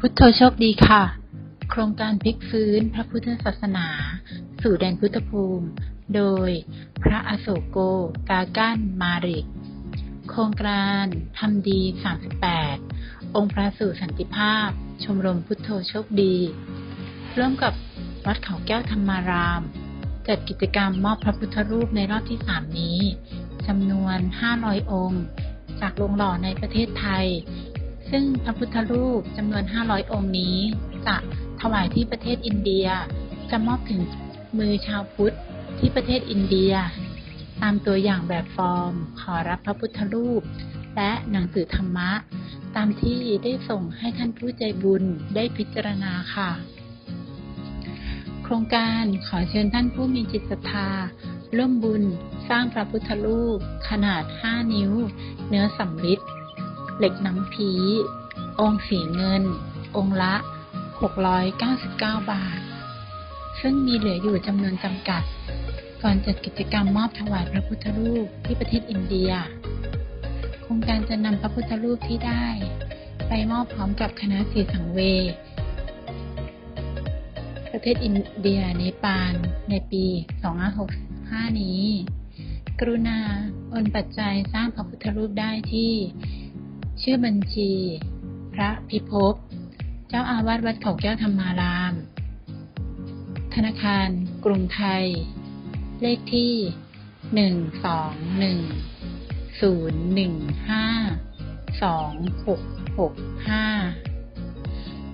พุทโธโชคดีค่ะ โครงการพลิกฟื้นพระพุทธศาสนา สู่แดนพุทธภูมิ โดยพระอโศโก กาก้านมาริก โครงการทำดี 38 องค์พระสู่สันติภาพ ชมรมพุทโธโชคดี ร่วมกับวัดเขาแก้วธรรมาราม จัดกิจกรรมมอบพระพุทธรูปในรอบที่ 3 นี้จำนวน 500 องค์ จากโรงหล่อในประเทศไทย ซึ่งพระพุทธรูปจำนวน 500 องค์นี้ จะถวายที่ประเทศอินเดีย จะมอบถึงมือชาวพุทธที่ประเทศอินเดีย ตามตัวอย่างแบบฟอร์ม ขอรับพระพุทธรูป และหนังสือธรรมะ ตามที่ได้ส่งให้ท่านผู้ใจบุญได้พิจารณาค่ะ โครงการขอเชิญท่านผู้มีจิตศรัทธาร่วมบุญสร้างพระพุทธรูป ขนาด 5 นิ้ว เนื้อสำริด เหล็กน้ำผีองค์สีเงิน องค์ละ 699 บาท ซึ่งมีเหลืออยู่จำนวนจำกัด ก่อนจัดกิจกรรมมอบถวายพระพุทธรูปที่ประเทศอินเดีย โครงการจะนำพระพุทธรูปที่ได้ ไปมอบพร้อมกับคณะสีสังเว ประเทศอินเดียเนปาลในปี 2565 นี้ กรุณาโอนปัจจัยสร้างพระพุทธรูปได้ที่ ชื่อบัญชี พระพิภพ เจ้าอาวาสวัดเขาแก้วธรรมาราม ธนาคาร กรุงไทย เลขที่หนึ่งสองหนึ่งศูนย์หนึ่งห้าสองหกหกห้า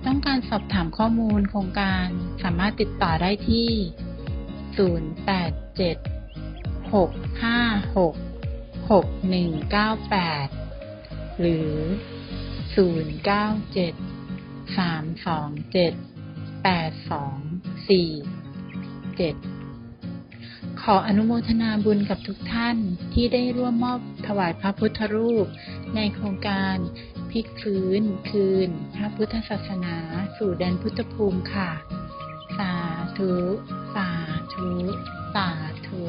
ต้องการสอบถามข้อมูลโครงการสามารถติดต่อได้ที่ 0 8 7 6 5 6 6 1 9 8 หรือ 0 9 7 3 2 7 8 2 4 7 ขออนุโมทนาบุญกับทุกท่านที่ได้ร่วมมอบถวายพระพุทธรูป ในโครงการพลิกฟื้นคืน พระพุทธศาสนา สู่แดนพุทธภูมิค่ะ สาธุ สาธุ สาธุ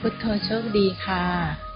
พุทโธโชคดีค่ะ